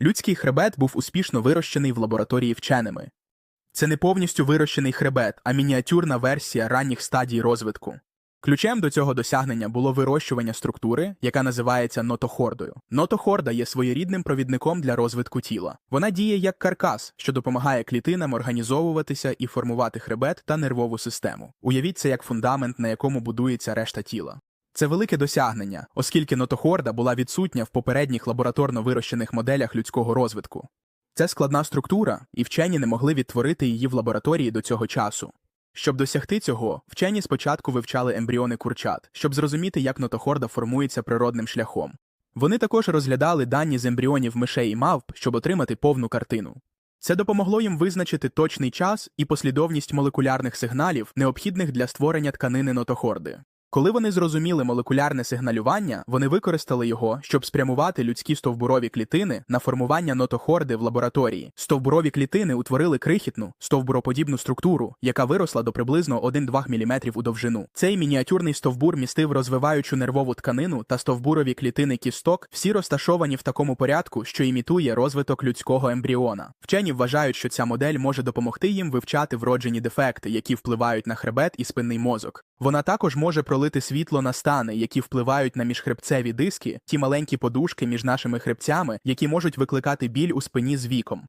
Людський хребет був успішно вирощений в лабораторії вченими. Це не повністю вирощений хребет, а мініатюрна версія ранніх стадій розвитку. Ключем до цього досягнення було вирощування структури, яка називається нотохордою. Нотохорда є своєрідним провідником для розвитку тіла. Вона діє як каркас, що допомагає клітинам організовуватися і формувати хребет та нервову систему. Уявіть це як фундамент, на якому будується решта тіла. Це велике досягнення, оскільки нотохорда була відсутня в попередніх лабораторно вирощених моделях людського розвитку. Це складна структура, і вчені не могли відтворити її в лабораторії до цього часу. Щоб досягти цього, вчені спочатку вивчали ембріони курчат, щоб зрозуміти, як нотохорда формується природним шляхом. Вони також розглядали дані з ембріонів мишей і мавп, щоб отримати повну картину. Це допомогло їм визначити точний час і послідовність молекулярних сигналів, необхідних для створення тканини нотохорди. Коли вони зрозуміли молекулярне сигналювання, вони використали його, щоб спрямувати людські стовбурові клітини на формування нотохорди в лабораторії. Стовбурові клітини утворили крихітну, стовбуроподібну структуру, яка виросла до приблизно 1-2 мм у довжину. Цей мініатюрний стовбур містив розвиваючу нервову тканину та стовбурові клітини кісток, всі розташовані в такому порядку, що імітує розвиток людського ембріона. Вчені вважають, що ця модель може допомогти їм вивчати вроджені дефекти, які впливають на хребет і спинний мозок. Вона також може пролити світло на стани, які впливають на міжхребцеві диски, ті маленькі подушки між нашими хребцями, які можуть викликати біль у спині з віком.